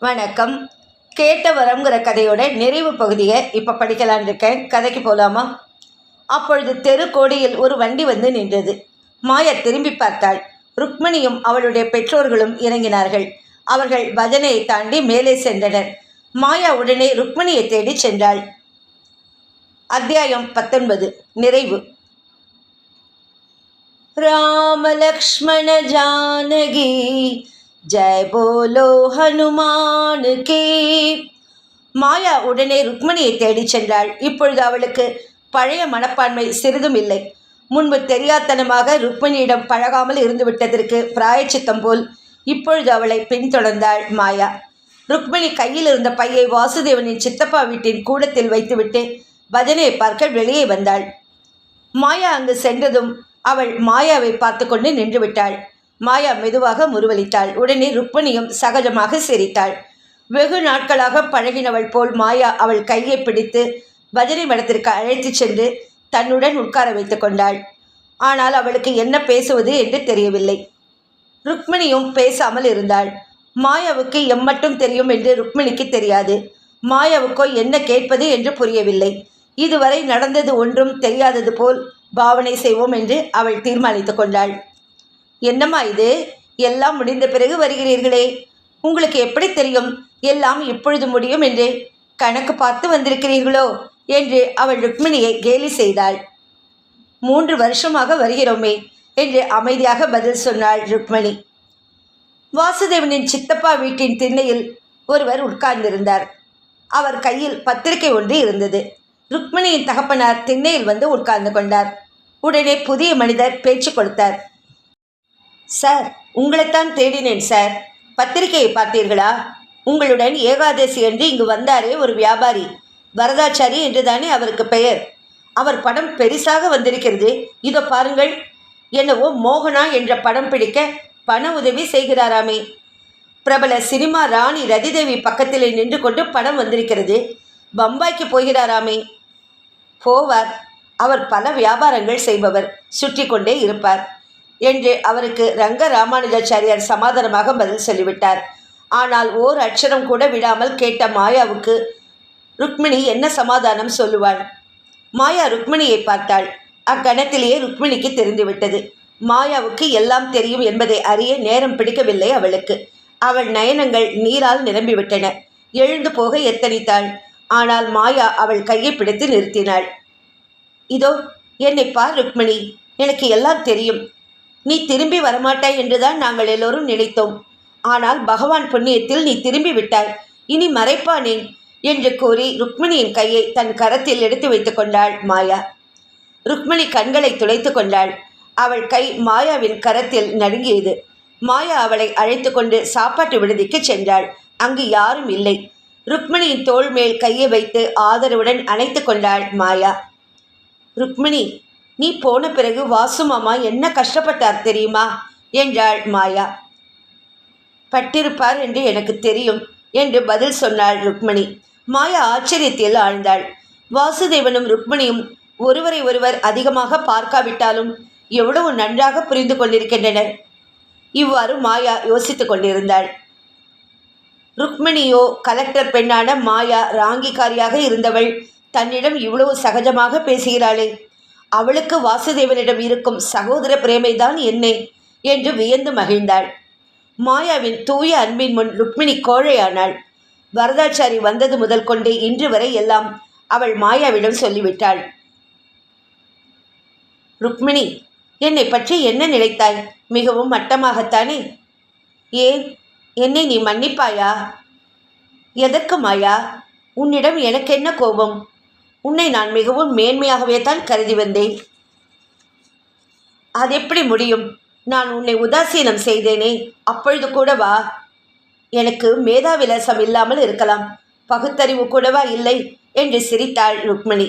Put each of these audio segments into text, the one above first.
வணக்கம். கேட்டவரம்ங்கிற கதையோட நிறைவு பகுதியை இப்போ படிக்கலான் இருக்கேன். கதைக்கு போகலாமா அப்பொழுது தெரு கோடியில் ஒரு வண்டி வந்து நின்றது. மாயா திரும்பி பார்த்தாள். ருக்மணியும் அவளுடைய பெற்றோர்களும் இறங்கினார்கள். அவர்கள் பஜனையை தாண்டி மேலே சென்றனர். மாயா உடனே ருக்மணியை தேடி சென்றாள். அத்தியாயம் பத்தொன்பது. நிறைவு. ராமலக்ஷ்மண ஜானகி ஜெய் போலோ ஹனுமான் கே மாயா உடனே ருக்மணியை தேடிச் சென்றாள். இப்பொழுது அவளுக்கு பழைய மனப்பான்மை சிறிதும் இல்லை. முன்பு தெரியாத்தனமாக ருக்மணியிடம் பழகாமல் இருந்துவிட்டதற்கு பிராயச்சித்தம் போல் இப்பொழுது அவளை பின்தொடர்ந்தாள் மாயா. ருக்மணி கையில் இருந்த பையை வாசுதேவனின் சித்தப்பா வீட்டின் கூடத்தில் வைத்துவிட்டு பஜனையை பார்க்க வெளியே வந்தாள். மாயா அங்கு சென்றதும் அவள் மாயாவை பார்த்து கொண்டு நின்றுவிட்டாள். மாயா மெதுவாக முருவளித்தாள் உடனே ருப்பணியும் சகஜமாக சிரித்தாள். வெகு நாட்களாக பழகினவள் போல் மாயா அவள் கையை பிடித்து பஜனை மடத்திற்கு அழைத்துச் சென்று தன்னுடன் உட்கார வைத்து கொண்டாள். ஆனால் அவளுக்கு என்ன பேசுவது என்று தெரியவில்லை. ருக்மிணியும் பேசாமல் இருந்தாள். மாயாவுக்கு எம்மட்டும் தெரியும் என்று ருக்மிணிக்கு தெரியாது. மாயாவுக்கோ என்ன கேட்பது என்று புரியவில்லை. இதுவரை நடந்தது ஒன்றும் தெரியாதது போல் பாவனை செய்வோம் என்று அவள் தீர்மானித்து கொண்டாள். என்னம்மா இது? எல்லாம் முடிந்த பிறகு வருகிறீர்களே. உங்களுக்கு எப்படி தெரியும்? எல்லாம் இப்பொழுது முடியும் என்று. கணக்கு பார்த்து வந்திருக்கிறீர்களோ? என்று அவள் ருக்மிணியை கேலி செய்தாள். மூன்று வருஷமாக வருகிறோமே என்று அமைதியாக பதில் சொன்னாள் ருக்மிணி. வாசுதேவனின் சித்தப்பா வீட்டின் திண்ணையில் ஒருவர் உட்கார்ந்திருந்தார். அவர் கையில் பத்திரிகை ஒன்று இருந்தது. ருக்மிணியின் தகப்பனார் திண்ணையில் வந்து உட்கார்ந்து கொண்டார். உடனே புதிய மனிதர் பேச்சு கொடுத்தார். சார் உங்களைத்தான் தேடினேன் சார். பத்திரிகையை பார்த்தீர்களா? உங்களுடன் ஏகாதசி என்று இங்கு வந்தாரே ஒரு வியாபாரி. வரதாச்சாரி என்றுதானே அவருக்கு பெயர். அவர் படம் பெரிசாக வந்திருக்கிறது. இதோ பாருங்கள். என்னவோ மோகனா என்ற படம் பிடிக்க பண உதவி செய்கிறாராமே. பிரபல சினிமா ராணி ரதிதேவி பக்கத்திலே நின்று கொண்டு படம் வந்திருக்கிறது. பம்பாய்க்கு போகிறாராமே. போவார். அவர் பல வியாபாரங்கள் செய்பவர். சுற்றி கொண்டே இருப்பார். என்று அவருக்கு ரங்க ராமானுஜாச்சாரியார் சமாதானமாக பதில் சொல்லிவிட்டார். ஆனால் ஓர் அக்ஷரம் கூட விடாமல் கேட்ட மாயாவுக்கு ருக்மிணி என்ன சமாதானம் சொல்லுவாள்? மாயா ருக்மிணியை பார்த்தாள். அக்கணத்திலேயே ருக்மிணிக்கு தெரிந்துவிட்டது. மாயாவுக்கு எல்லாம் தெரியும் என்பதை அறிய நேரம் பிடிக்கவில்லை அவளுக்கு. அவள் நயனங்கள் நீரால் நிரம்பிவிட்டன. எழுந்து போக எத்தனித்தாள். ஆனால் மாயா அவள் கையை பிடித்து நிறுத்தினாள். இதோ என்னை பார் ருக்மிணி. எனக்கு எல்லாம் தெரியும். நீ திரும்பி வரமாட்டாய் என்றுதான் நாங்கள் எல்லோரும் நினைத்தோம். ஆனால் பகவான் புண்ணியத்தில் நீ திரும்பி விட்டாய். இனி மறைப்பானேன்? என்று கூறி ருக்மிணியின் கையை தன் கரத்தில் எடுத்து வைத்து கொண்டாள் மாயா. ருக்மிணி கண்களை துடைத்து கொண்டாள். அவள் கை மாயாவின் கரத்தில் நடுங்கியது. மாயா அவளை அழைத்து கொண்டு சாப்பாட்டு விடுதிக்கு சென்றாள். அங்கு யாரும் இல்லை. ருக்மிணியின் தோள் மேல் கையை வைத்து ஆதரவுடன் அணைத்து கொண்டாள் மாயா. ருக்மிணி நீ போன பிறகு வாசு மாமா என்ன கஷ்டப்பட்டார் தெரியுமா? என்றாள் மாயா. பட்டிருப்பார் என்று எனக்கு தெரியும் என்று பதில் சொன்னாள் ருக்மிணி. மாயா ஆச்சரியத்தில் ஆழ்ந்தாள். வாசுதேவனும் ருக்மிணியும் ஒருவரை ஒருவர் அதிகமாக பார்க்காவிட்டாலும் எவ்வளவு நன்றாக புரிந்து கொண்டிருக்கின்றனர். இவ்வாறு மாயா யோசித்துக் கொண்டிருந்தாள். ருக்மிணியோ கலெக்டர் பெண்ணான மாயா ராங்கிக்காரியாக இருந்தவள் தன்னிடம் இவ்வளவு சகஜமாக பேசுகிறாளே. அவளுக்கு வாசுதேவனிடம் இருக்கும் சகோதர பிரேமைதான் என்னே என்று வியந்து மகிழ்ந்தாள். மாயாவின் தூய அன்பின் முன் ருக்மிணி கோழையானாள். வரதாச்சாரி வந்தது முதல் கொண்டே இன்று வரை எல்லாம் அவள் மாயாவிடம் சொல்லிவிட்டாள். ருக்மிணி என்னை பற்றி என்ன நினைத்தாய்? மிகவும் மட்டமாகத்தானே? ஏன்? என்னை நீ மன்னிப்பாயா? எதற்கு மாயா? உன்னிடம் எனக்கு என்ன கோபம்? உன்னை நான் மிகவும் மேன்மையாகவே தான் கருதி வந்தேன். அது எப்படி முடியும்? நான் உன்னை உதாசீனம் செய்தேனே. அப்பொழுது கூடவா எனக்கு மேதாவிலாசம் இல்லாமல் இருக்கலாம். பகுத்தறிவு கூடவா இல்லை என்று சிரித்தாள் ருக்மிணி.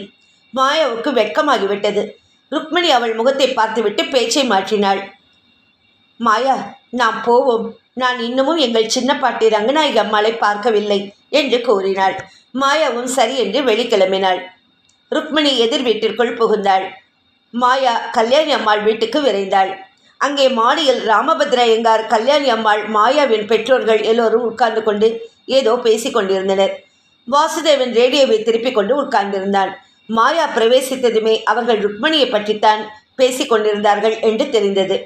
மாயாவுக்கு வெட்கமாகிவிட்டது. ருக்மிணி அவள் முகத்தை பார்த்துவிட்டு பேச்சை மாற்றினாள். மாயா நாம் போவோம். நான் இன்னமும் எங்கள் சின்ன பாட்டி ரங்கநாயகி அம்மாளை பார்க்கவில்லை என்று கூறினாள். மாயாவும் சரி என்று வெளிக்கிளம்பினாள். ருக்மிணி எதிர் வீட்டிற்குள் புகுந்தாள். மாயா கல்யாணி அம்மாள் வீட்டுக்கு விரைந்தாள். அங்கே மாடியில் ராமபத்ரயங்கார் கல்யாணி அம்மாள் மாயாவின் பெற்றோர்கள் எல்லோரும் உட்கார்ந்து கொண்டு ஏதோ பேசிக் கொண்டிருந்தனர். வாசுதேவன் ரேடியோவை திருப்பிக் கொண்டு உட்கார்ந்திருந்தான். மாயா பிரவேசித்ததுமே அவர்கள் ருக்மணியை பற்றித்தான் பேசிக் கொண்டிருந்தார்கள் என்று தெரிந்தது.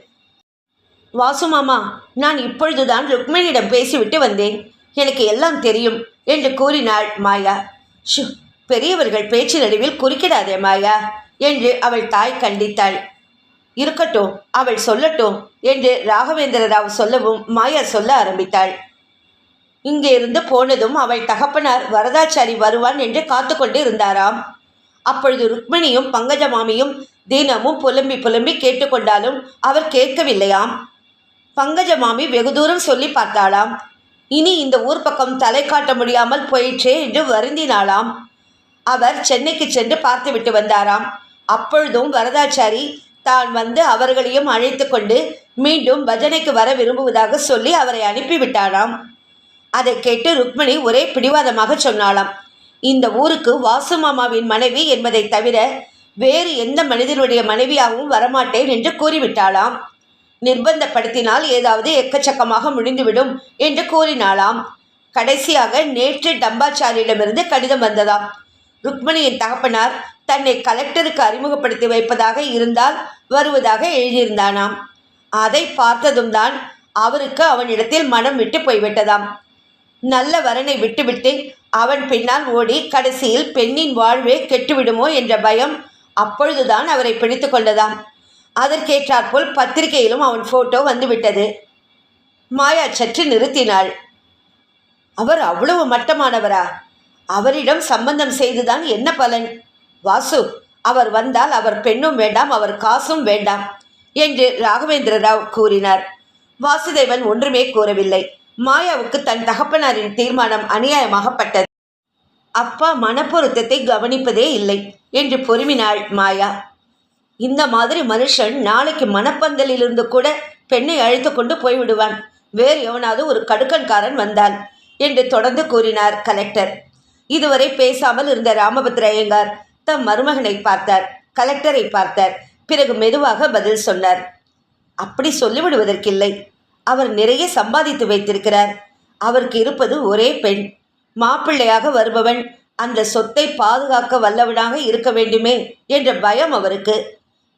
வாசு மாமா நான் இப்பொழுதுதான் ருக்மிணியிடம் பேசிவிட்டு வந்தேன். எனக்கு எல்லாம் தெரியும் என்று கூறினாள் மாயா. ஷு பெரியவர்கள் பேச்சு நடுவில் குறுக்கிடாதே மாயா என்று அவள் தாய் கண்டித்தாள். இருக்கட்டும் அவள் சொல்லட்டும் என்று ராகவேந்திர ராவ் சொல்லவும் மாயா சொல்ல ஆரம்பித்தாள். இங்கே இருந்து போனதும் அவள் தகப்பனார் வரதாச்சாரி வருவான் என்று காத்து கொண்டு இருந்தாராம். அப்பொழுது ருக்மிணியும் பங்கஜமாமியும் தினமும் புலம்பி புலம்பி கேட்டுக்கொண்டாலும் அவர் கேட்கவில்லையாம். பங்கஜமாமி வெகு தூரம் சொல்லி பார்த்தாளாம். இனி இந்த ஊர் பக்கம் தலை காட்ட முடியாமல் போயிற்றே என்று வருந்தினாளாம். அவர் சென்னைக்கு சென்று பார்த்துவிட்டு வந்தாராம். அப்பொழுதும் வரதாச்சாரி தான் வந்து அவர்களையும் அழைத்து கொண்டு மீண்டும் பஜனைக்கு வர விரும்புவதாக சொல்லி அவரை அனுப்பிவிட்டாராம். அதை கேட்டு ருக்மிணி ஒரே பிடிவாதமாக சொன்னாளாம். இந்த ஊருக்கு வாசு மாமாவின் மனைவி என்பதை தவிர வேறு எந்த மனிதனுடைய மனைவியாகவும் வரமாட்டேன் என்று கூறிவிட்டாளாம். நிர்பந்தப்படுத்தினால் ஏதாவது எக்கச்சக்கமாக முடிந்துவிடும் என்று கூறினாளாம். கடைசியாக நேற்று டம்பாச்சாரியிடமிருந்து கடிதம் வந்ததாம். ருக்மணியின் தகப்பனார் தன்னை கலெக்டருக்கு அறிமுகப்படுத்தி வைப்பதாக இருந்தால் வருவதாக எழுதியிருந்தானாம். அதை பார்த்ததும் தான் அவருக்கு அவனிடத்தில் மனம் விட்டு போய்விட்டதாம். நல்ல வரனை விட்டுவிட்டு அவன் பின்னால் ஓடி கடைசியில் பெண்ணின் வாழ்வே கெட்டுவிடுமோ என்ற பயம் அப்பொழுதுதான் அவரை பிடித்து கொண்டதாம். அதற்கேற்றாற்போல் பத்திரிகையிலும் அவன் போட்டோ வந்துவிட்டது. மாயா சற்று நிறுத்தினாள். அவர் அவ்வளவு மட்டமானவரா? அவரிடம் சம்பந்தம் செய்துதான் என்ன பலன்? வாசு அவர் வந்தால் அவர் பெண்ணும் வேண்டாம் அவர் காசும் வேண்டாம் என்று ராகவேந்திர ராவ் கூறினார். வாசுதேவன் ஒன்றுமே கூறவில்லை. மாயாவுக்கு தன் தகப்பனாரின் தீர்மானம் அநியாயமாகப்பட்டது. அப்பா மனப்பொருத்தத்தை கவனிப்பதே இல்லை என்று பொறுமினாள் மாயா. இந்த மாதிரி மனுஷன் நாளைக்கு மனப்பந்தலிலிருந்து கூட பெண்ணை அழைத்து கொண்டு போய்விடுவான். வேறு எவனாவது ஒரு கடுக்கன்காரன் வந்தான் என்று தொடர்ந்து கூறினார் கலெக்டர். இதுவரை பேசாமல் இருந்த ராமபத்ர ஐயங்கார் தம் மருமகனை பார்த்தார் கலெக்டரை பார்த்தார். பிறகு மெதுவாக பதில் சொன்னார். அப்படி சொல்லிவிடுவதற்கில்லை. அவர் நிறைய சம்பாதித்து வைத்திருக்கிறார். அவருக்கு இருப்பது ஒரே பெண். மாப்பிள்ளையாக வருபவன் அந்த சொத்தை பாதுகாக்க வல்லவனாக இருக்க வேண்டுமே என்ற பயம் அவருக்கு.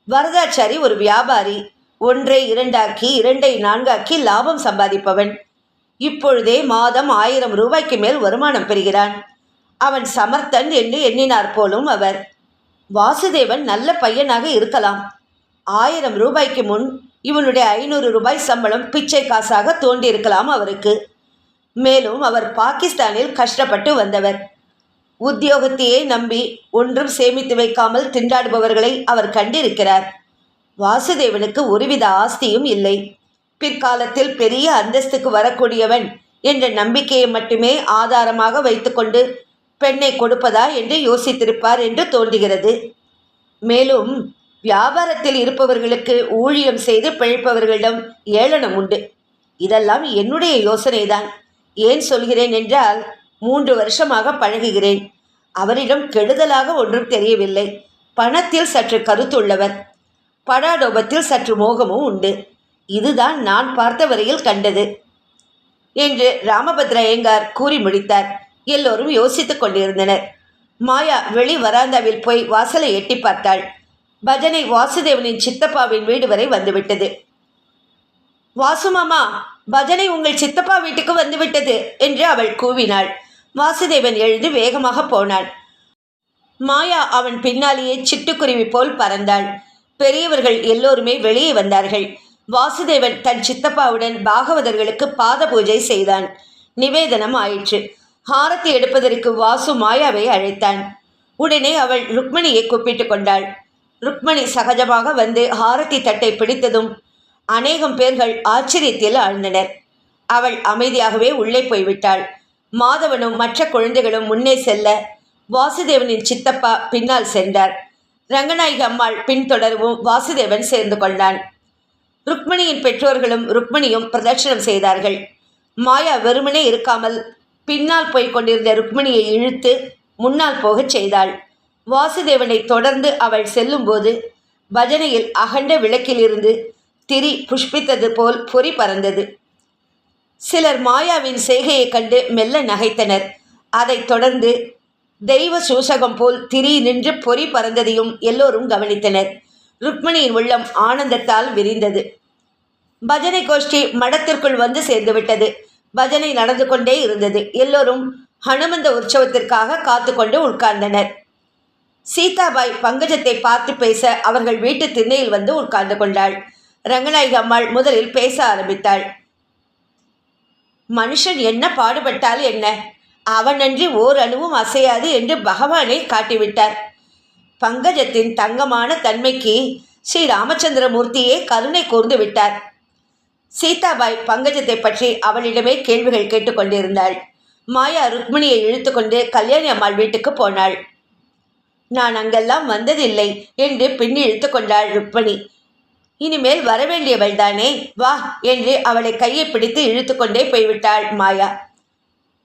வரதாச்சாரி ஒரு வியாபாரி ஒன்றை இரண்டாக்கி இரண்டை நான்காக்கி லாபம் சம்பாதிப்பவன். இப்பொழுதே மாதம் ஆயிரம் ரூபாய்க்கு மேல் வருமானம் பெறுகிறான். அவன் சமர்த்தன் என்று எண்ணினார் போலும் அவர். வாசுதேவன் நல்ல பையனாக இருக்கலாம். ஆயிரம் ரூபாய்க்கு முன் இவனுடைய ஐநூறு ரூபாய் சம்பளம் பிச்சை காசாக தோண்டியிருக்கலாம் அவருக்கு. மேலும் அவர் பாகிஸ்தானில் கஷ்டப்பட்டு வந்தவர். உத்தியோகத்தையே நம்பி ஒன்றும் சேமித்து வைக்காமல் திண்டாடுபவர்களை அவர் கண்டிருக்கிறார். வாசுதேவனுக்கு ஒருவித ஆஸ்தியும் இல்லை. பிற்காலத்தில் பெரிய அந்தஸ்துக்கு வரக்கூடியவன் என்ற நம்பிக்கையை மட்டுமே ஆதாரமாக வைத்துக்கொண்டு பெண்ணை கொடுப்பதா என்று யோசித்திருப்பார் என்று தோன்றுகிறது. மேலும் வியாபாரத்தில் இருப்பவர்களுக்கு ஊழியம் செய்து பிழைப்பவர்களிடம் ஏளனம் உண்டு. இதெல்லாம் என்னுடைய யோசனைதான். ஏன் சொல்கிறேன் என்றால் மூன்று வருஷமாக பழகுகிறேன். அவரிடம் கெடுதலாக ஒன்றும் தெரியவில்லை. பணத்தில் சற்று கருத்துள்ளவர் படாடோபத்தில் சற்று மோகமும் உண்டு. இதுதான் நான் பார்த்த வரையில் கண்டது என்று ராமபத்ர ஐயங்கார் கூறி முடித்தார். எல்லோரும் யோசித்துக் கொண்டிருந்தனர். மாயா வெளி வராந்தாவில் போய் வாசலை எட்டி பார்த்தாள். பஜனை வாசுதேவனின் சித்தப்பாவின் வீடு வரை வந்துவிட்டது. வாசுமாமா பஜனை உங்கள் சித்தப்பா வீட்டுக்கு வந்துவிட்டது என்று அவள் கூவினாள். வாசுதேவன் எழுந்து வேகமாக போனான் மாயா அவன் பின்னாலேயே சிட்டுக்குருவி போல் பறந்தாள். பெரியவர்கள் எல்லோருமே வெளியே வந்தார்கள். வாசுதேவன் தன் சித்தப்பாவுடன் பாகவதர்களுக்கு பாத பூஜை செய்தான். நிவேதனம் ஆயிற்று. ஹாரத்தி எடுப்பதற்கு வாசு மாயாவை அழைத்தான். உடனே அவள் ருக்மணியை கூப்பிட்டு கொண்டாள். ருக்மணி சகஜமாக வந்து ஹாரத்தி தட்டை பிடித்ததும் அநேகம் பேர்கள் ஆச்சரியத்தில் ஆழ்ந்தனர். அவள் அமைதியாகவே உள்ளே போய்விட்டாள். மாதவனும் மற்ற குழந்தைகளும் முன்னே செல்ல வாசுதேவனின் சித்தப்பா பின்னால் சென்றார். ரங்கநாயகி அம்மாள் பின்தொடரவும் வாசுதேவன் சேர்ந்து கொண்டான். ருக்மணியின் பெற்றோர்களும் ருக்மணியும் பிரதட்சணம் செய்தார்கள். மாயா வெறுமனே இருக்காமல் பின்னால் போய்க் கொண்டிருந்த ருக்மிணியை இழுத்து முன்னால் போகச் செய்தாள். வாசுதேவனை தொடர்ந்து அவள் செல்லும்போது பஜனையில் அகண்ட விளக்கிலிருந்து திரி புஷ்பித்தது போல் பொறி பறந்தது. சிலர் மாயாவின் செய்கையைக் கண்டு மெல்ல நகைத்தனர். அதைத் தொடர்ந்து தெய்வ சூசகம் போல் திரி நின்று பொறி பறந்ததையும் எல்லோரும் கவனித்தனர். ருக்மிணியின் உள்ளம் ஆனந்தத்தால் விரிந்தது. பஜனை கோஷ்டி மடத்திற்குள் வந்து சேர்ந்துவிட்டது. பஜனை நடந்து கொண்டே இருந்தது. எல்லோரும் ஹனுமந்த உற்சவத்திற்காக காத்து கொண்டு உட்கார்ந்தனர். சீதாபாய் பங்கஜத்தை பார்த்து பேச அவர்கள் வீட்டு திண்ணையில் வந்து உட்கார்ந்து கொண்டாள். ரங்கநாயகி அம்மாள் முதலில் பேச ஆரம்பித்தாள். மனுஷன் என்ன பாடுபட்டால் என்ன? அவனன்றி ஓர் அணுவும் அசையாது என்று பகவானை காட்டிவிட்டார். பங்கஜத்தின் தங்கமான தன்மைக்கு ஸ்ரீ ராமச்சந்திரமூர்த்தியே கருணை கூர்ந்து விட்டார். சீதாபாய் பங்கஜத்தை பற்றி அவளிடமே கேள்விகள் கேட்டுக்கொண்டிருந்தாள் மாயா ருக்மிணியை இழுத்துக்கொண்டு கல்யாணி அம்மாள் வீட்டுக்கு போனாள். நான் அங்கெல்லாம் வந்ததில்லை என்று பின் இழுத்து கொண்டாள் ருக்மிணி. இனிமேல் வரவேண்டியவள் தானே? வா என்று அவளை கையை பிடித்து இழுத்துக்கொண்டே போய்விட்டாள் மாயா.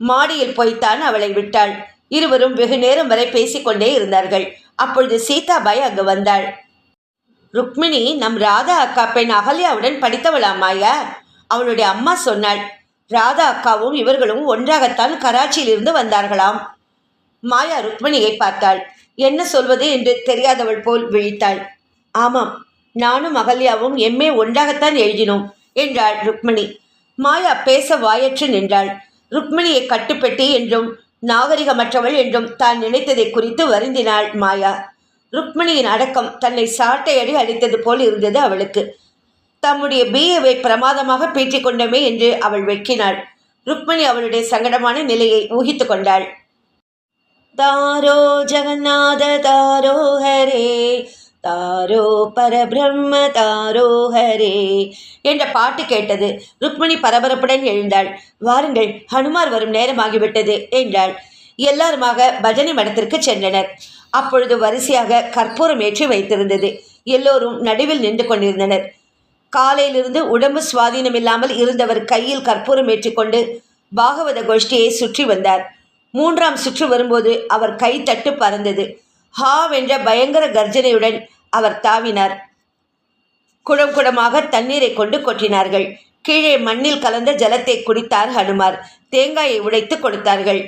மாடியில் போய்த்தான் அவளை விட்டாள். இருவரும் வெகு நேரம் வரை பேசிக்கொண்டே இருந்தார்கள். அப்பொழுது சீதாபாய் அங்கு வந்தாள். ருக்மிணி நம் ராதா அக்கா பெண் அகல்யாவுடன் படித்தவளா மாயா அவளுடைய அம்மா சொன்னாள் ராதா அக்காவும் இவர்களும் ஒன்றாகத்தான் கராச்சியிலிருந்து வந்தார்களாம். மாயா ருக்மிணியை பார்த்தாள் என்ன சொல்வது? என்று தெரியாதவள் போல் விழித்தாள். ஆமாம் நானும் அகல்யாவும் எம்ஏ ஒன்றாகத்தான் எழுதினோம் என்றாள் ருக்மிணி. மாயா பேச வாயற்று நின்றாள். ருக்மிணியை கட்டுப்பெட்டி என்றும் நாகரிகமற்றவள் என்றும் தான் நினைத்ததை குறித்து வருந்தினாள் மாயா. ருக்மிணியின் அடக்கம் தன்னை சாட்டையடி அடித்தது போல் இருந்தது அவளுக்கு. தம்முடைய பிஏவை பிரமாதமாக பீற்றிக் கொண்டோமே என்று அவள் வெட்கினாள். ருக்மிணி அவளுடைய சங்கடமான நிலையை ஊகித்து கொண்டாள். தாரோ ஜெகநாத தாரோ ஹரே தாரோ பரபிரம்ம தாரோ ஹரே என்ற பாட்டு கேட்டது. ருக்மிணி பரபரப்புடன் எழுந்தாள். வாருங்கள் ஹனுமார் வரும் நேரமாகிவிட்டது என்றாள். எல்லாருமாக பஜனை மடத்திற்கு சென்றனர். அப்பொழுது வரிசையாக கற்பூரம் ஏற்றி வைத்திருந்தது. எல்லோரும் நடுவில் நின்று கொண்டிருந்தனர். காலையிலிருந்து உடம்பு சுவாதீனமில்லாமல் இருந்தவர் கையில் கற்பூரம் ஏற்றிக்கொண்டு பாகவத கோஷ்டியை சுற்றி வந்தார். மூன்றாம் சுற்று வரும்போது அவர் கை தட்டு பறந்தது. ஹாவென்ற பயங்கர கர்ஜனையுடன் அவர் தாவினார். குடம் குடமாக தண்ணீரை கொண்டு கொட்டினார்கள். கீழே மண்ணில் கலந்த ஜலத்தை குடித்தார் ஹனுமார். தேங்காயை உடைத்து கொடுத்தார்கள்.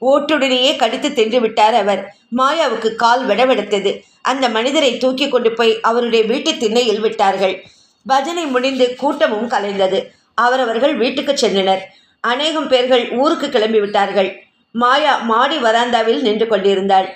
ஓட்டுடனேயே கடித்து தின்று விட்டார் அவர். மாயாவுக்கு கால் விடவெடுத்தது. அந்த மனிதரை தூக்கி கொண்டு போய் அவருடைய வீட்டு திண்ணையில் விட்டார்கள். பஜனை முடிந்து கூட்டமும் கலைந்தது. அவரவர்கள் வீட்டுக்கு சென்றனர். அநேகம் பேர்கள் ஊருக்கு கிளம்பி விட்டார்கள். மாயா மாடி வராந்தாவில் நின்று கொண்டிருந்தாள்.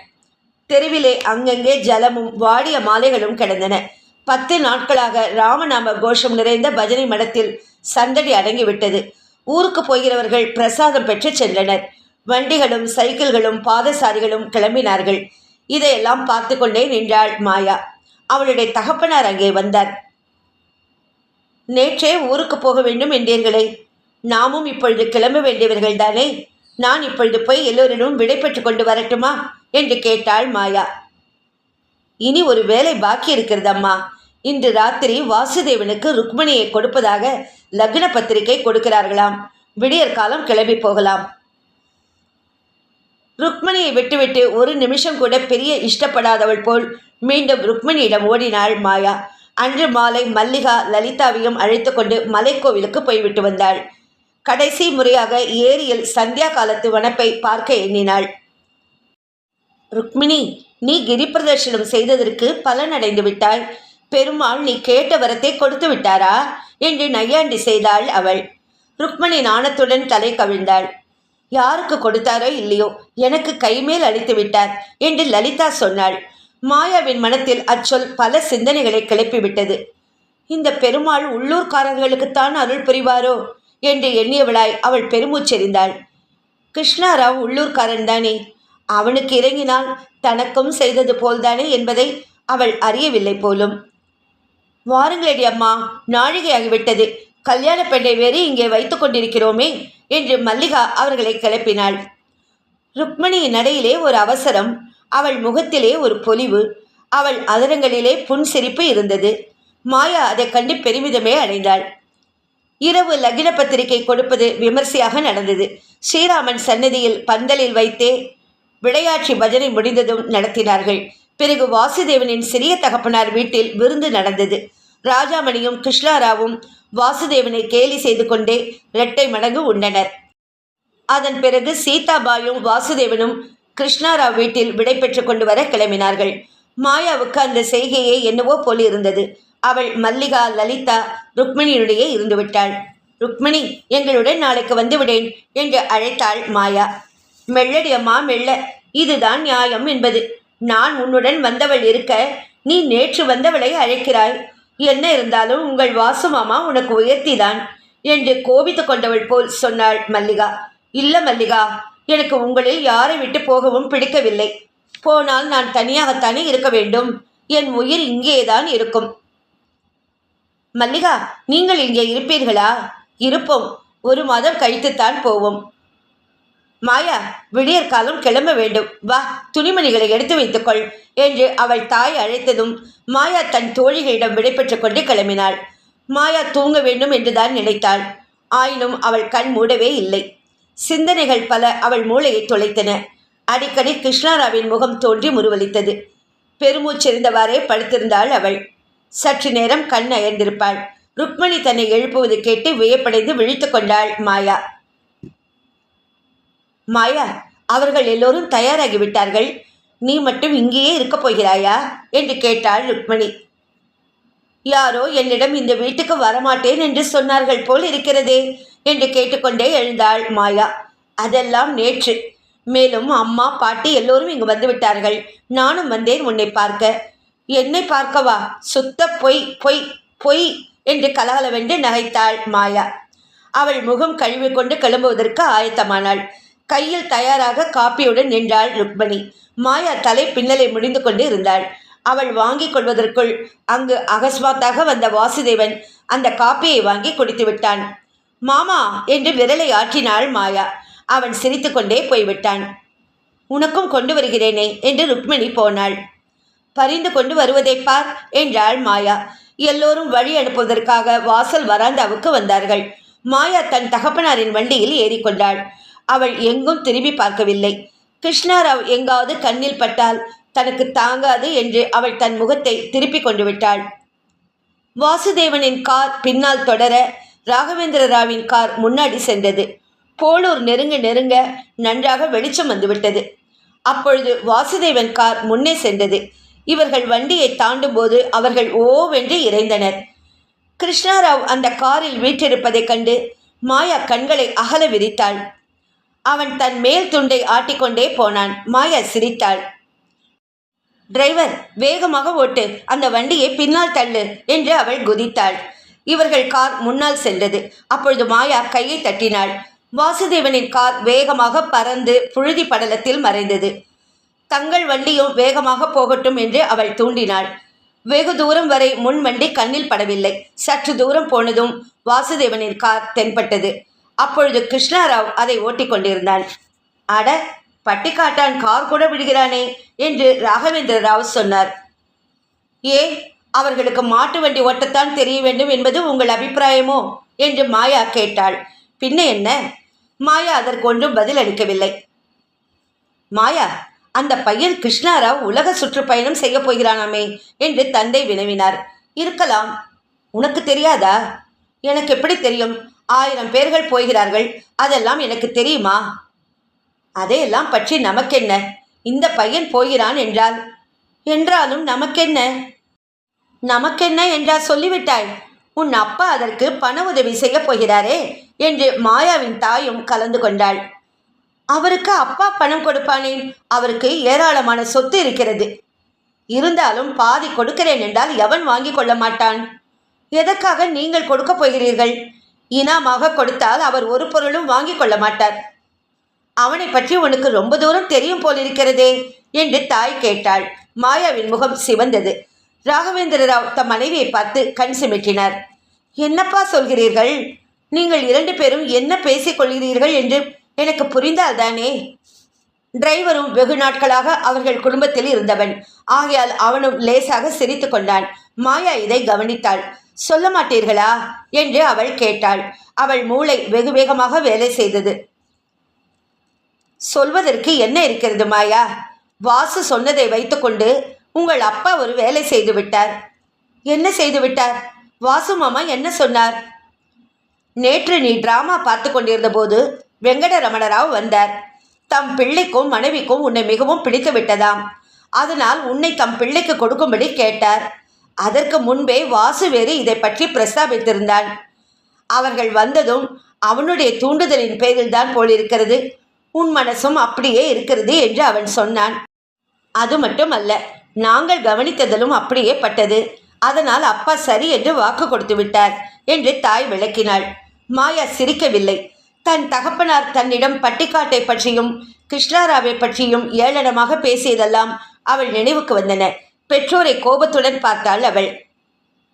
தெருவிலே அங்கங்கே ஜலமும் வாடிய மாலைகளும் கிடந்தன. பத்து நாட்களாக ராமநாம கோஷம் நிறைந்த பஜனை மடத்தில் சந்தடி அடங்கிவிட்டது. ஊருக்கு போகிறவர்கள் பிரசாதம் பெற்று சென்றனர். வண்டிகளும் சைக்கிள்களும் பாதசாரிகளும் கிளம்பினார்கள். இதையெல்லாம் பார்த்து கொண்டே நின்றாள் மாயா. அவளுடைய தகப்பனார் அங்கே வந்தார். நேற்றே ஊருக்கு போக வேண்டும் என்றீர்களே. நாமும் இப்பொழுது கிளம்ப வேண்டியவர்கள் தானே. நான் இப்பொழுது போய் எல்லோரிடமும் விடை பெற்று கொண்டு வரட்டுமா? என்று கேட்டாள் மாயா. இனி ஒரு வேலை பாக்கி இருக்கிறதம்மா. இன்று ராத்திரி வாசுதேவனுக்கு ருக்மிணியை கொடுப்பதாக லக்ன பத்திரிகை கொடுக்கிறார்களாம். விடியற்காலம் கிளம்பி போகலாம். ருக்மிணியை விட்டுவிட்டு ஒரு நிமிஷம் கூட பெரிய இஷ்டப்படாதவள் போல் மீண்டும் ருக்மிணியிடம் ஓடினாள் மாயா. அன்று மாலை மல்லிகா லலிதாவையும் அழைத்து கொண்டு மலைக்கோவிலுக்கு போய்விட்டு வந்தாள். கடைசி முறையாக ஏரியில் சந்தியா காலத்து வனப்பை பார்க்க எண்ணினாள். ருக்மிணி நீ கிரி பிரதர்ஷனம் செய்ததற்கு பலன் அடைந்து விட்டாய். பெருமாள் நீ கேட்ட வரத்தை கொடுத்து விட்டாரா? என்று நையாண்டி செய்தாள் அவள். ருக்மிணி நாணத்துடன் தலை கவிழ்ந்தாள். யாருக்கு கொடுத்தாரோ இல்லையோ எனக்கு கைமேல் அழித்து விட்டார் என்று லலிதா சொன்னாள். மாயாவின் மனத்தில் அச்சொல் பல சிந்தனைகளை கிளப்பிவிட்டது இந்த பெருமாள் உள்ளூர்காரர்களுக்குத்தான் அருள் புரிவாரோ என்று எண்ணியவளாய் அவள் பெருமூச்செறிந்தாள். கிருஷ்ணாராவ் உள்ளூர்காரன் தானே? அவனுக்கு இறங்கினால் தனக்கும் செய்தது போல்தானே என்பதை அவள் அறியவில்லை போலும். வாருங்களேடி அம்மா நாழிகையாகிவிட்டது. கல்யாண பெண்ணை வேறு இங்கே வைத்து கொண்டிருக்கிறோமே. என்று மல்லிகா அவர்களை கிளப்பினாள். ருக்மணியின் நடையிலே ஒரு அவசரம் அவள் முகத்திலே ஒரு பொலிவு அவள் அதரங்களிலே புன்சிரிப்பு இருந்தது. மாயா அதை கண்டு பெருமிதமே அடைந்தாள். இரவு லக்ன பத்திரிகை கொடுப்பது விமர்சையாக நடந்தது. ஸ்ரீராமன் சன்னதியில் பந்தலில் வைத்தே விளையாட்சி பஜனை முடிந்ததும் நடத்தினார்கள். பிறகு வாசுதேவனின் சிறிய தகப்பனார் வீட்டில் விருந்து நடந்தது. ராஜாமணியும் கிருஷ்ணாராவும் வாசுதேவனை கேலி செய்து கொண்டே இரட்டை மடங்கு உண்டனர். அதன் பிறகு சீதாபாயும் வாசுதேவனும் கிருஷ்ணாராவ் வீட்டில் விடை பெற்று கொண்டு வர கிளம்பினார்கள். மாயாவுக்கு அந்த செய்கையே என்னவோ போல் இருந்தது. அவள் மல்லிகா லலிதா ருக்மிணியுடைய இருந்துவிட்டாள். ருக்மிணி எங்களுடன் நாளைக்கு வந்துவிடேன் என்று அழைத்தாள் மாயா. மெல்லடியம்மா மெல்ல. இதுதான் நியாயம் என்பது. நான் உன்னுடன் வந்தவள் இருக்க நீ நேற்று வந்தவளை அழைக்கிறாய். என்ன இருந்தாலும் உங்கள் வாசுமாமா உனக்கு உயர்த்திதான் என்று கோபித்து கொண்டவள் போல் சொன்னாள் மல்லிகா. இல்ல மல்லிகா எனக்கு உங்களில் யாரை விட்டு போகவும் பிடிக்கவில்லை. போனால் நான் தனியாகத்தானே இருக்க வேண்டும். என் உயிர் இங்கேதான் இருக்கும். மல்லிகா நீங்கள் இங்கே இருப்பீர்களா? இருப்போம். ஒரு மாதம் கழித்துத்தான் போவோம். மாயா விடியற் காலம் கிளம்ப வேண்டும். வா துணிமணிகளை எடுத்து வைத்துக்கொள் என்று அவள் தாய் அழைத்ததும் மாயா தன் தோழிகளிடம் விடைபெற்றுக் கொண்டு கிளம்பினாள். மாயா தூங்க வேண்டும் என்றுதான் நினைத்தாள். ஆயினும் அவள் கண் மூடவே இல்லை. சிந்தனைகள் பல அவள் மூளையை தொலைத்தன. அடிக்கடி கிருஷ்ணாராவின் முகம் தோன்றி முருவலித்தது பெருமூச்செறிந்தவாறே படுத்திருந்தாள் அவள். சற்று நேரம் கண் அயர்ந்திருப்பாள். ருக்மணி தன்னை எழுப்புவது கேட்டு வியப்படைந்து விழித்து கொண்டாள் மாயா. மாயா அவர்கள் எல்லோரும் தயாராகிவிட்டார்கள். நீ மட்டும் இங்கேயே இருக்கப் போகிறாயா? என்று கேட்டாள் ருக்மணி. யாரோ என்னிடம் இந்த வீட்டுக்கு வரமாட்டேன் என்று சொன்னார்கள் போல் இருக்கிறதே என்று கேட்டுக்கொண்டே எழுந்தாள் மாயா. அதெல்லாம் நேற்று. மேலும் அம்மா பாட்டி எல்லோரும் இங்கு வந்து விட்டார்கள். நானும் வந்தேன் உன்னை பார்க்க. என்னை பார்க்கவா? சுத்த பொய் பொய் பொய் என்று கலகலவென்று நகைத்தாள் மாயா. அவள் முகம் கழுவிக்கொண்டு கிளம்புவதற்கு ஆயத்தமானாள். கையில் தயாராக காப்பியுடன் நின்றாள் ருக்மணி. மாயா தலை பின்னலை முடிந்து கொண்டு இருந்தாள். அவள் வாங்கிக் கொள்வதற்குள் அங்கு அகஸ்மாத்தாக வந்த வாசுதேவன் அந்த காப்பியை வாங்கி குடித்து விட்டான். மாமா என்று விரலை ஆற்றினாள் மாயா. அவன் சிரித்துக்கொண்டே போய்விட்டான். உனக்கும் கொண்டு வருகிறேனே என்று ருக்மிணி போனாள். பரிந்து கொண்டு வருவதை பார் என்றாள் மாயா. எல்லோரும் வழி அனுப்புவதற்காக வாசல் வராந்தாவுக்கு வந்தார்கள். மாயா தன் தகப்பனாரின் வண்டியில் ஏறிக்கொண்டாள் அவள் எங்கும் திரும்பி பார்க்கவில்லை. கிருஷ்ணாராவ் எங்காவது கண்ணில் பட்டால் தனக்கு தாங்காது என்று அவள் தன் முகத்தை திருப்பிக் கொண்டு விட்டாள். வாசுதேவனின் கார் பின்னால் தொடர ராகவேந்திர ராவின் கார் முன்னாடி சென்றது. போலூர் நெருங்க நெருங்க நன்றாக வெளிச்சம் வந்துவிட்டது. அப்பொழுது வாசுதேவன் கார் முன்னே சென்றது. இவர்கள் வண்டியை தாண்டும் போது அவர்கள் ஓவென்று இறைந்தனர். கிருஷ்ணாராவ் அந்த காரில் வீற்றிருப்பதைக் கண்டு மாயா கண்களை அகல விரித்தாள். அவன் தன் மேல் துண்டை ஆட்டிக்கொண்டே போனான். மாயா சிரித்தாள். டிரைவர் வேகமாக ஓட்டு. அந்த வண்டியை பின்னால் தள்ளு என்று அவள் குதித்தாள். இவர்கள் கார் முன்னால் சென்றது. அப்பொழுது மாயா கையை தட்டினாள். வாசுதேவனின் கார் வேகமாக பறந்து புழுதி படலத்தில் மறைந்தது. தங்கள் வண்டியும் வேகமாக போகட்டும் என்று அவள் தூண்டினாள். வெகு தூரம் வரை முன் வண்டி கண்ணில் படவில்லை. சற்று தூரம் போனதும் வாசுதேவனின் கார் தென்பட்டது. அப்பொழுது கிருஷ்ணாராவ் அதை ஓட்டிக் கொண்டிருந்தான் அட பட்டிக்காட்டான் கார் கூட விடுகிறானே என்று ராகவேந்திர ராவ் சொன்னார். ஏன் அவர்களுக்கு மாட்டு வண்டி ஓட்டத்தான் தெரிய வேண்டும் என்பது உங்கள் அபிப்பிராயமோ? என்று மாயா கேட்டாள். பின்ன என்ன? மாயா அதற்கு ஒன்றும் பதில் அளிக்கவில்லை. மாயா அந்த பையன் கிருஷ்ணாராவ் உலக சுற்றுப்பயணம் செய்ய போகிறானாமே என்று தந்தை வினவினார். இருக்கலாம். உனக்கு தெரியாதா? எனக்கு எப்படி தெரியும்? ஆயிரம் பேர்கள் போகிறார்கள். அதெல்லாம் எனக்கு தெரியுமா? அதையெல்லாம் பற்றி நமக்கென்ன? இந்த பையன் போகிறான் என்றால் என்றாலும் நமக்கென்ன? நமக்கென்ன என்றால் சொல்லிவிட்டாய். உன் அப்பா அதற்கு பண உதவி செய்யப் போகிறாரே என்று மாயாவின் தாயும் கலந்து கொண்டாள். அவருக்கு அப்பா பணம் கொடுப்பானேன் அவருக்கு ஏராளமான சொத்து இருக்கிறது. இருந்தாலும் பாதி கொடுக்கிறேன் என்றால் எவன் வாங்கி கொள்ள மாட்டான்? எதற்காக நீங்கள் கொடுக்கப் போகிறீர்கள்? இனாமாக கொடுத்தால் அவர் ஒரு பொருளும் வாங்கிக் கொள்ள மாட்டார். அவனை பற்றி உனக்கு ரொம்ப தூரம் தெரியும் போலிருக்கிறதே என்று தாய் கேட்டாள். மாயாவின் முகம் சிவந்தது. ராகவேந்திர ராவ் தம் மனைவியை பார்த்து கண் சிமிட்டினார். என்னப்பா சொல்கிறீர்கள்? நீங்கள் இரண்டு பேரும் என்ன பேசிக் கொள்கிறீர்கள் என்று எனக்கு புரிந்தால்தானே டிரைவரும் வெகு நாட்களாக அவர்கள் குடும்பத்தில் இருந்தவன். ஆகையால் அவனும் லேசாக சிரித்து கொண்டான். மாயா இதை கவனித்தாள். சொல்ல மாட்டீர்களா என்று அவள் கேட்டாள். அவள் மூளை வெகு வேகமாக வேலை செய்தது. சொல்வதற்கு என்ன இருக்கிறது மாயா? வாசு சொன்னதை வைத்துக்கொண்டு உங்கள் அப்பா ஒரு வேலை செய்து விட்டார். என்ன செய்து விட்டார்? வாசு மாமா என்ன சொன்னார்? நேற்று நீ டிராமா பார்த்து கொண்டிருந்த போது வெங்கடரமணராவ் வந்தார். தம் பிள்ளைக்கும் மனைவிக்கும் உன்னை மிகவும் பிடித்து விட்டதாம். அதனால் உன்னை தம் பிள்ளைக்கு கொடுக்கும்படி கேட்டார். அதற்கு முன்பே வாசுவேறு இதை பற்றி பிரஸ்தாபித்திருந்தான் அவர்கள் வந்ததும் அவனுடைய தூண்டுதலின் பேரில்தான் போலிருக்கிறது. உன் மனசும் அப்படியே இருக்கிறது என்று அவன் சொன்னான். அது மட்டும் அல்ல நாங்கள் கவனித்ததிலும் அப்படியே பட்டது. அதனால் அப்பா சரி என்று வாக்கு கொடுத்து விட்டார் என்று தாய் விளக்கினாள். மாயா சிரிக்கவில்லை. தன் தகப்பனார் தன்னிடம் பட்டிக்காட்டை பற்றியும் கிருஷ்ணாராவை பற்றியும் ஏளனமாக பேசியதெல்லாம் அவள் நினைவுக்கு வந்தன. பெற்றோரை கோபத்துடன் பார்த்தாள் அவள்.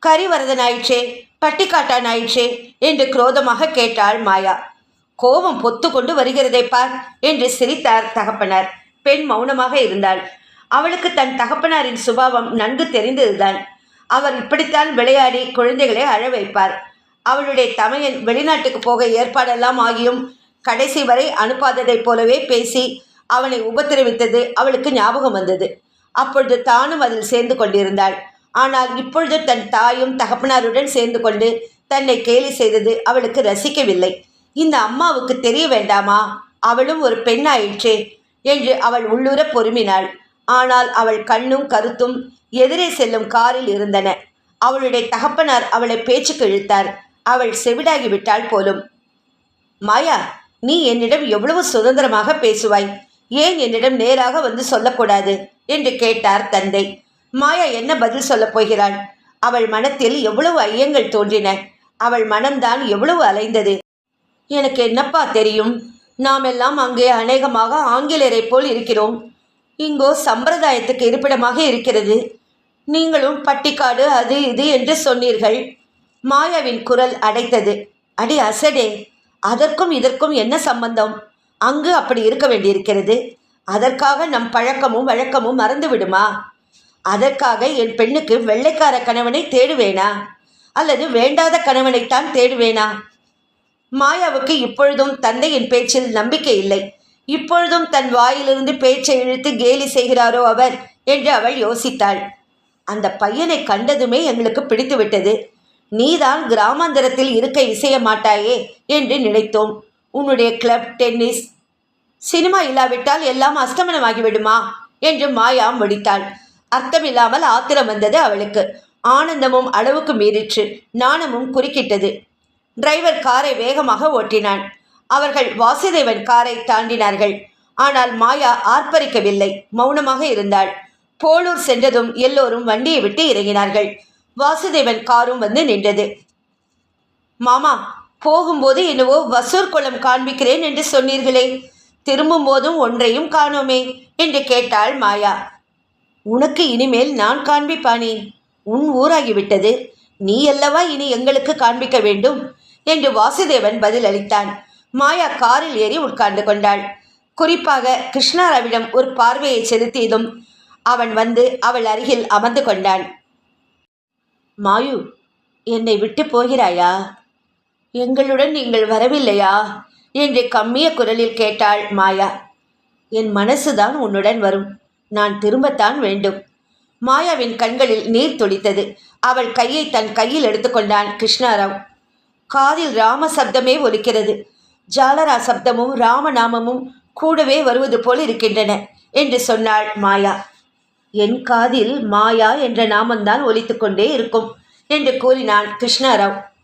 கரிவரதன் ஆயிற்றே பட்டிக்காட்டான் ஆயிற்றே என்று குரோதமாக கேட்டாள் மாயா. கோபம் பொத்து கொண்டு வருகிறதை பார் என்று சிரித்தார் தகப்பனார். பெண் மௌனமாக இருந்தாள். அவளுக்கு தன் தகப்பனாரின் சுபாவம் நன்கு தெரிந்ததுதான். அவர் இப்படித்தான் விளையாடி குழந்தைகளை அழ வைப்பார். அவளுடைய தமையன் வெளிநாட்டுக்கு போக ஏற்பாடெல்லாம் ஆகியும் கடைசி வரை அனுப்பாததைப் போலவே பேசி அவனை உபத்திரவித்தது அவளுக்கு ஞாபகம் வந்தது. அப்பொழுது தானும் அதில் சேர்ந்து கொண்டிருந்தாள். ஆனால் இப்பொழுது தன் தாயும் தகப்பனாருடன் சேர்ந்து கொண்டு தன்னை கேலி செய்தது அவளுக்கு ரசிக்கவில்லை. இந்த அம்மாவுக்கு தெரிய வேண்டாமா? அவளும் ஒரு பெண்ணாயிற்றே என்று அவள் உள்ளுர பொறுமினாள். ஆனால் அவள் கண்ணும் கருத்தும் எதிரே செல்லும் காரில் இருந்தன. அவளுடைய தகப்பனார் அவளை பேச்சுக்கு இழுத்தார். அவள் செவிடாகி விட்டாள் போலும். மாயா நீ என்னிடம் எவ்வளவு சுதந்திரமாக பேசுவாய்? ஏன் என்னிடம் நேராக வந்து சொல்லக்கூடாது? என்று கேட்டார் தந்தை. மாயா என்ன பதில் சொல்லப் போகிறாள்? அவள் மனத்தில் எவ்வளவு ஐயங்கள் தோன்றின? அவள் மனம்தான் எவ்வளவு அலைந்தது? எனக்கு என்னப்பா தெரியும்? நாம் எல்லாம் அங்கே அநேகமாக ஆங்கிலேயரைப் போல் இருக்கிறோம். இங்கோ சம்பிரதாயத்துக்கு இருப்பிடமாக இருக்கிறது. நீங்களும் பட்டிக்காடு அது இது என்று சொன்னீர்கள். மாயாவின் குரல் அடைத்தது. அடி அசடே அதற்கும் இதற்கும் என்ன சம்பந்தம்? அங்கு அப்படி இருக்க வேண்டியிருக்கிறது. அதற்காக நம் பழக்கமும் வழக்கமும் மறந்து விடுமா? அதற்காக என் பெண்ணுக்கு வெள்ளைக்கார கணவனை தேடுவேனா? அல்லது வேண்டாத கணவனைத்தான் தேடுவேனா? மாயாவுக்கு இப்பொழுதும் தந்தையின் பேச்சில் நம்பிக்கை இல்லை. இப்பொழுதும் தன் வாயிலிருந்து பேச்சை இழுத்து கேலி செய்கிறாரோ அவர் என்று அவள் யோசித்தாள். அந்த பையனை கண்டதுமே எங்களுக்கு பிடித்துவிட்டது. நீதான் கிராமாந்தரத்தில் இருக்க இசைய மாட்டாயே என்று நினைத்தோம். உன்னுடைய கிளப் டென்னிஸ் சினிமா இல்லாவிட்டால் எல்லாம் அஸ்தமனமாகிவிடுமா? என்று மாயா முடித்தாள் அர்த்தமில்லாமல் ஆத்திரம் வந்தது அவளுக்கு. ஆனந்தமும் அளவுக்கு மீறிற்று. நாணமும் குறுக்கிட்டது. டிரைவர் காரை வேகமாக ஓட்டினான். அவர்கள் வாசுதேவன் காரை தாண்டினார்கள். ஆனால் மாயா ஆர்ப்பரிக்கவில்லை. மௌனமாக இருந்தாள். போலூர் சென்றதும் எல்லோரும் வண்டியை விட்டு இறங்கினார்கள். வாசுதேவன் காரும் வந்து நின்றது. மாமா போகும்போது என்னவோ வசூர் குளம் காண்பிக்கிறேன் என்று சொன்னீர்களே. திரும்பும் போதும் ஒன்றையும் காணோமே என்று கேட்டாள் மாயா. உனக்கு இனிமேல் நான் காண்பிப்பானே. உன் ஊராகிவிட்டது. நீ அல்லவா இனி எங்களுக்கு காண்பிக்க வேண்டும் என்று வாசுதேவன் பதிலளித்தான். மாயா காரில் ஏறி உட்கார்ந்து கொண்டாள். குறிப்பாக கிருஷ்ணாராவிடம் ஒரு பார்வையை செலுத்தியதும் அவன் வந்து அவள் அருகில் அமர்ந்து கொண்டான். மாயு என்னை விட்டு போகிறாயா? எங்களுடன் நீங்கள் வரவில்லையா? என்று கம்மிய குரலில் கேட்டாள் மாயா. என் மனசுதான் உன்னுடன் வரும். நான் திரும்பத்தான் வேண்டும். மாயாவின் கண்களில் நீர் துளித்தது. அவள் கையை தன் கையில் எடுத்துக்கொண்டான் கிருஷ்ணாராவ். காதில் ராம சப்தமே ஒலிக்கிறது. ஜாலரா சப்தமும் ராமநாமமும் கூடவே வருவது போல் இருக்கின்றன என்று சொன்னாள் மாயா. என் காதில் மாயா என்ற நாமம்தான் ஒலித்துக்கொண்டே இருக்கும் என்று கூறினான் கிருஷ்ணாராவ்.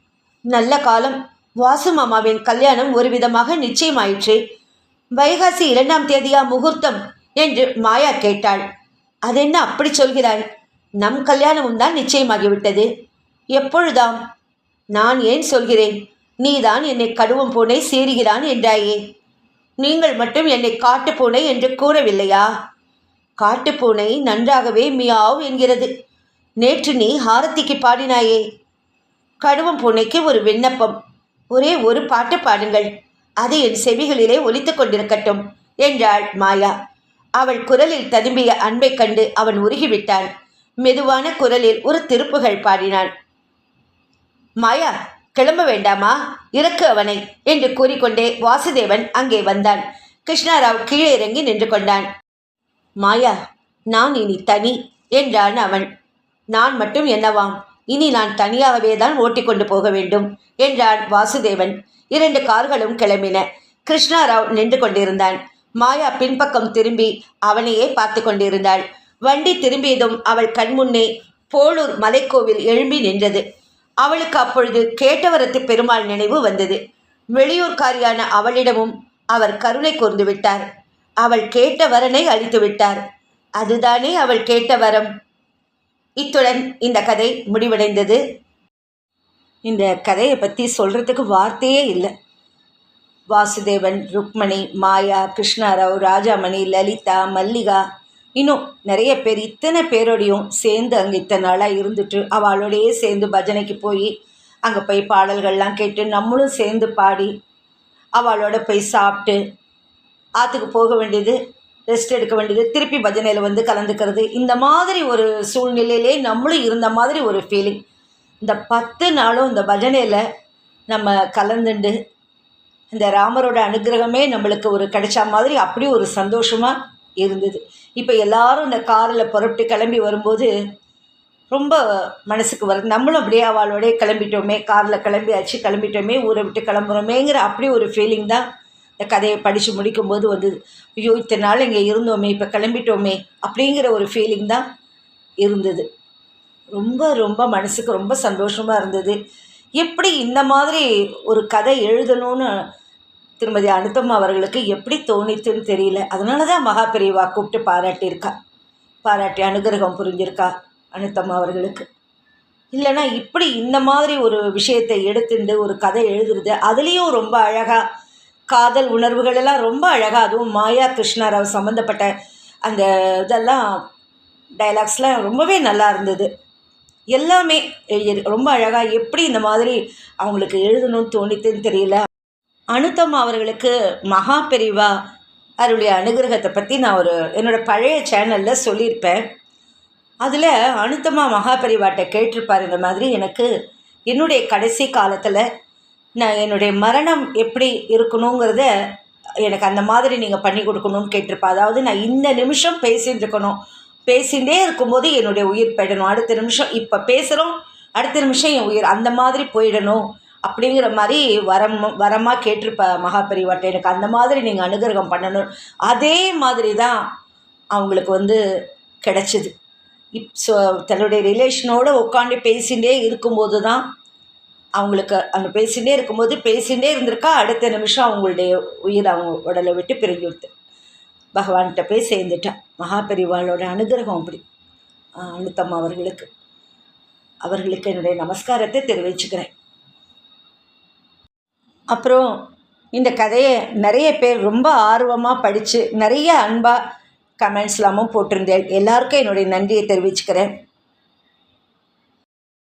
நல்ல காலம். வாசு மாமாவின் கல்யாணம் ஒரு விதமாக நிச்சயமாயிற்று. வைகாசி இரண்டாம் தேதியா முகூர்த்தம் என்று மாயா கேட்டாள். அதென்ன அப்படி சொல்கிறாய்? நம் கல்யாணமும் தான் நிச்சயமாகிவிட்டது. எப்பொழுதாம்? நான் ஏன் சொல்கிறேன்? நீதான் என்னை கடுவம் பூனை சீறுகிறான் என்றாயே. நீங்கள் மட்டும் என்னை காட்டுப் பூனை என்று கூறவில்லையா? காட்டுப்பூனை நன்றாகவே மியாவ் என்கிறது. நேற்று நீ ஹாரத்திக்கு பாடினாயே. கடுவம் பூனைக்கு ஒரு விண்ணப்பம். ஒரே ஒரு பாட்டு பாடுங்கள். அது என் செவிகளிலே ஒலித்து கொண்டிருக்கட்டும் என்றாள் மாயா. அவள் குரலில் ததும்பிய அன்பைக் கண்டு அவன் உருகிவிட்டான். மெதுவான குரலில் ஒரு திருப்புகள் பாடினான் மாயா கிளம்ப வேண்டாமா? இறக்கு அவனை என்று கூறிக்கொண்டே வாசுதேவன் அங்கே வந்தான். கிருஷ்ணாராவ் கீழே இறங்கி நின்று கொண்டான். மாயா நான் இனி தனி என்றான் அவன். நான் மட்டும் என்னவாம்? இனி நான் தனியாகவே தான் ஓட்டிக்கொண்டு போக வேண்டும் என்றான் வாசுதேவன். இரண்டு கார்களும் கிளம்பின. கிருஷ்ணாராவ் நின்று கொண்டிருந்தான். மாயா பின்பக்கம் திரும்பி அவனையே பார்த்து கொண்டிருந்தாள். வண்டி திரும்பியதும் அவள் கண்முன்னே போளூர் மலைக்கோவில் எழும்பி நின்றது. அவளுக்கு அப்பொழுது கேட்டவரத்து பெருமாள் நினைவு வந்தது. வெளியூர்காரியான அவளிடமும் அவர் கருணை கூர்ந்து விட்டார். அவள் கேட்ட வரனை அளித்து விட்டார். அதுதானே அவள் கேட்ட வரம்? இத்துடன் இந்த கதை முடிவடைந்தது. இந்த கதையை பற்றி சொல்கிறதுக்கு வார்த்தையே இல்லை. வாசுதேவன் ருக்மணி மாயா கிருஷ்ணாராவ் ராஜாமணி லலிதா மல்லிகா இன்னும் நிறைய பேர் இத்தனை பேரோடையும் சேர்ந்து அங்கே இத்தனை நாளாக இருந்துட்டு அவளோடையே சேர்ந்து பஜனைக்கு போய் அங்கே போய் பாடல்கள்லாம் கேட்டு நம்மளும் சேர்ந்து பாடி அவளோட போய் சாப்பிட்டு ஆற்றுக்கு போக வேண்டியது ரெஸ்ட் எடுக்க வேண்டியது. திருப்பி பஜனையில் வந்து கலந்துக்கிறது. இந்த மாதிரி ஒரு சூழ்நிலையிலே நம்மளும் இருந்த மாதிரி ஒரு ஃபீலிங் இந்த பத்து நாளும் இந்த பஜனையில் நம்ம கலந்துண்டு இந்த ராமரோட அனுகிரகமே நம்மளுக்கு ஒரு கிடைச்ச மாதிரி அப்படி ஒரு சந்தோஷமாக இருந்தது. இப்போ எல்லாரும் இந்த காரில் புறப்பட்டு கிளம்பி வரும்போது ரொம்ப மனசுக்கு வருது. நம்மளும் அப்படியே அவளோடய கிளம்பிட்டோமே. காரில் கிளம்பியாச்சு கிளம்பிட்டோமே ஊரை விட்டு கிளம்புறோமேங்கிற அப்படி ஒரு ஃபீலிங் தான் இந்த கதையை படித்து முடிக்கும்போது வந்து ஐயோ இத்தனை நாள் இங்கே இருந்தோமே இப்போ கிளம்பிட்டோமே அப்படிங்கிற ஒரு ஃபீலிங் தான் இருந்தது. ரொம்ப ரொம்ப மனசுக்கு ரொம்ப சந்தோஷமாக இருந்தது. எப்படி இந்த மாதிரி ஒரு கதை எழுதணும்னு திருமதி அனுத்தம்மா அவர்களுக்கு எப்படி தோணித்துன்னு தெரியல. அதனால தான் மகா பெரியவா கூப்பிட்டு பாராட்டியிருக்கா. பாராட்டி அனுகிரகம் புரிஞ்சிருக்கா அனுத்தம்மா அவர்களுக்கு. இல்லைன்னா இப்படி இந்த மாதிரி ஒரு விஷயத்தை எடுத்துட்டு ஒரு கதை எழுதுறது அதுலேயும் ரொம்ப அழகாக காதல் உணர்வுகள் எல்லாம் ரொம்ப அழகாக அதுவும் மாயா கிருஷ்ணாராவ் சம்மந்தப்பட்ட அந்த இதெல்லாம் டைலாக்ஸ்லாம் ரொம்பவே நல்லா இருந்தது. எல்லாமே எழுதி ரொம்ப அழகாக எப்படி இந்த மாதிரி அவங்களுக்கு எழுதணும்னு தோணித்துன்னு தெரியல. அனுத்தம் அவர்களுக்கு மகா பெரிவா அவருடைய அனுகிரகத்தை பற்றி நான் ஒரு என்னோடய பழைய சேனலில் சொல்லியிருப்பேன். அதில் அனுத்தமா மகாபரிவாட்ட கேட்டிருப்பார் இந்த மாதிரி எனக்கு என்னுடைய கடைசி காலத்தில் நான் என்னுடைய மரணம் எப்படி இருக்கணுங்கிறத எனக்கு அந்த மாதிரி நீங்கள் பண்ணி கொடுக்கணும்னு கேட்டிருப்பா. அதாவது நான் இந்த நிமிஷம் பேசிகிட்டு இருக்கணும் பேசிகிட்டே இருக்கும்போது என்னுடைய உயிர் போயிடணும். அடுத்த நிமிஷம் இப்போ பேசுகிறோம் அடுத்த நிமிஷம் என் உயிர் அந்த மாதிரி போயிடணும் அப்படிங்கிற மாதிரி வரம் வரமாக கேட்டிருப்ப மகாபரிவாட்டை எனக்கு அந்த மாதிரி நீங்கள் அனுகிரகம் பண்ணணும். அதே மாதிரி தான் அவங்களுக்கு வந்து கிடச்சிது. இப் ஸோ தன்னுடைய ரிலேஷனோடு உட்காந்து பேசிகிட்டே இருக்கும்போது தான் அவங்களுக்கு அந்த பேசிகிட்டே இருக்கும்போது பேசிகிட்டே இருந்திருக்கா அடுத்த நிமிஷம் அவங்களுடைய உயிர் அவங்க உடலை விட்டு பிரிஞ்சு விடுத்து பகவான்கிட்ட போய் சேர்ந்துட்டான் மகாபெரிவாளோட அனுகிரகம் அப்படி. அனுத்தம் அவர்களுக்கு. அவர்களுக்கு என்னுடைய நமஸ்காரத்தை தெரிவிச்சுக்கிறேன். அப்புறம் இந்த கதையை நிறைய பேர் ரொம்ப ஆர்வமாக படித்து நிறைய அன்பாக கமெண்ட்ஸ்லாமும் போட்டிருந்தேன். எல்லாருக்கும் என்னுடைய நன்றியை தெரிவிச்சுக்கிறேன்.